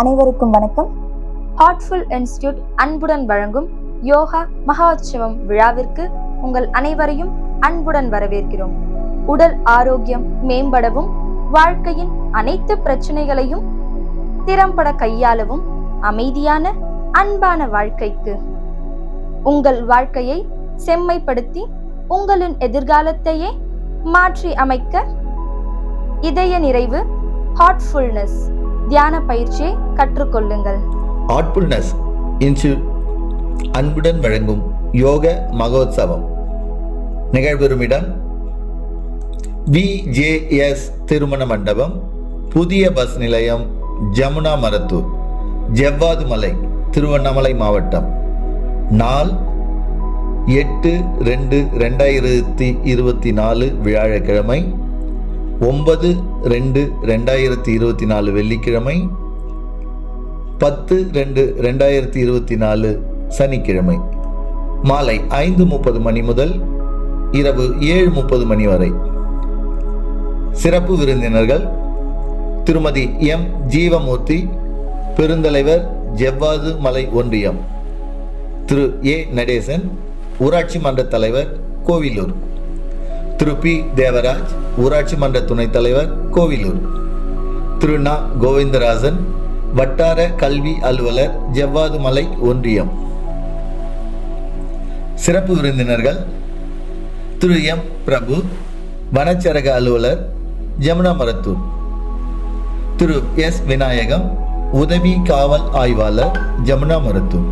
அனைவருக்கும் வணக்கம். Heartful institute அன்புடன் வழங்கும் யோகா மகோத்சவம் விழாவிற்கு உங்கள் அனைவரையும் அன்புடன் வரவேற்கிறோம். உடல் ஆரோக்கியம் மேம்படவும் வாழ்க்கையின் அனைத்து பிரச்சனைகளையும் திறம்பட கையாளவும் அமைதியான அன்பான வாழ்க்கைக்கு உங்கள் வாழ்க்கையை செம்மைப்படுத்தி உங்களின் எதிர்காலத்தையே மாற்றி அமைக்க இதய நிறைவு ஹார்ட்ஃபுல்னஸ் தியான பயிற்சியை கற்றுக்கொள்ளுங்கள். ஆட்புல்னஸ் இன்ஸ்டியூட் அன்புடன் வழங்கும் யோக மகோத்சவம். நிகழ்வெறும் இடம் விஜேஎஸ் திருமண மண்டபம் புதிய பஸ் நிலையம் ஜமுனா மரத்தூர் ஜவ்வாது மலை திருவண்ணாமலை மாவட்டம். நாள் எட்டு ரெண்டு ரெண்டாயிரத்தி இருபத்தி நாலு வியாழக்கிழமை ஒன்பது ரெண்டு ரெண்டாயிரத்தி இருபத்தி நாலு வெள்ளிக்கிழமை பத்து ரெண்டு ரெண்டாயிரத்தி இருபத்தி நாலு சனிக்கிழமை. மாலை ஐந்து முப்பது மணி முதல் இரவு ஏழு முப்பது மணி வரை. சிறப்பு விருந்தினர்கள் திருமதி எம். ஜீவமூர்த்தி பெருந்தலைவர் ஜெவ்வாது மலை ஒன்றியம் திரு. ஏ. நடேசன் ஊராட்சி மன்ற தலைவர் கோவிலூர். திரு பி தேவராஜ் ஊராட்சி மன்ற துணைத் தலைவர் கோவிலூர். திரு நா கோவிந்தராஜன் வட்டார கல்வி அலுவலர் ஜவ்வாது மலை ஒன்றியம். சிறப்பு விருந்தினர்கள் திரு எம். பிரபு வனச்சரக அலுவலர் ஜமுனா மரத்தூர் திரு எஸ். விநாயகம் உதவி காவல் ஆய்வாளர் ஜமுனா மருத்துவம்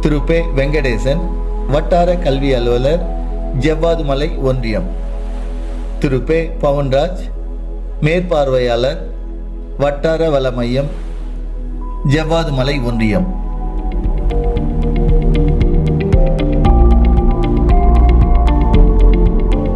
திரு பே. வெங்கடேசன் வட்டார கல்வி அலுவலர் ஜவ்வாதுமலை ஒன்றியம். திரு. பே. பவன்ராஜ் மேற்பார்வையாளர் வட்டார வள மையம் ஜவ்வாதுமலை ஒன்றியம்.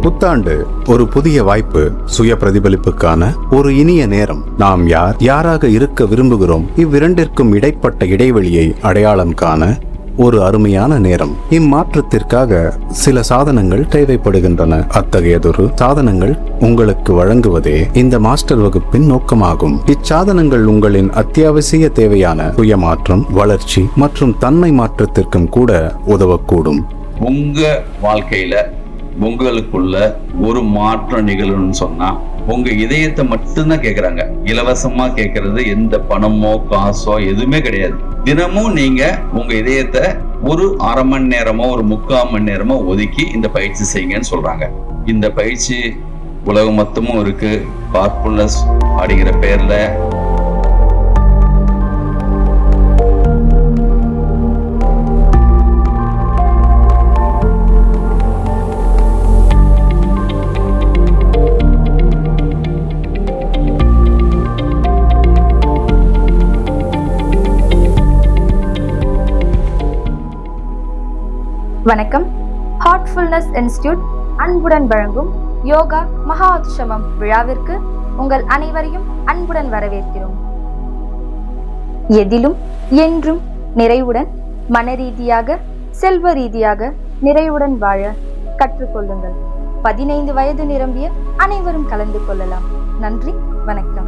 புத்தாண்டு ஒரு புதிய வாய்ப்பு சுய பிரதிபலிப்புக்கான ஒரு இனிய நேரம். நாம் யார் யாராக இருக்க விரும்புகிறோம் இவ்விரண்டிற்கும் இடைப்பட்ட இடைவெளியை அடையாளம் காண ஒரு அருமையான நேரம். இம்மாற்றத்திற்காக சில சாதனங்கள் தேவைப்படுகின்றன. அத்தகையதொரு சாதனங்கள் உங்களுக்கு வழங்குவதே இந்த மாஸ்டர் வகுப்பின் நோக்கமாகும். இச்சாதனங்கள் உங்களின் அத்தியாவசிய தேவையான சுயமாற்றம் வளர்ச்சி மற்றும் தன்மை மாற்றத்திற்கும் கூட உதவக்கூடும். உங்க வாழ்க்கையில உங்களுக்குள்ள ஒரு மாற்றம் நிகழணும்னு சொன்னா உங்க இதயத்தை மட்டும்தான் கேக்குறாங்க. இலவசமா கேக்குறது எந்த பணமோ காசோ எதுவுமே கிடையாது. தினமும் நீங்க உங்க இதயத்தை ஒரு அரை மணி நேரமோ ஒரு முக்கால் மணி நேரமோ ஒதுக்கி இந்த பயிற்சி செய்யுங்கன்னு சொல்றாங்க. இந்த பயிற்சி உலகம் மொத்தமும் இருக்கு. பார்ப்புல்னஸ் அப்படிங்கிற பேர்ல வணக்கம். ஹார்ட்ஃபுல்னஸ் இன்ஸ்டியூட் அன்புடன் வழங்கும் யோகா மகோத்சவம் விழாவிற்கு உங்கள் அனைவரையும் அன்புடன் வரவேற்கிறோம். எதிலும் என்றும் நிறைவுடன் மனரீதியாக செல்வ ரீதியாக நிறைவுடன் வாழ கற்றுக்கொள்ளுங்கள். பதினைந்து வயது நிரம்பிய அனைவரும் கலந்து கொள்ளலாம். நன்றி வணக்கம்.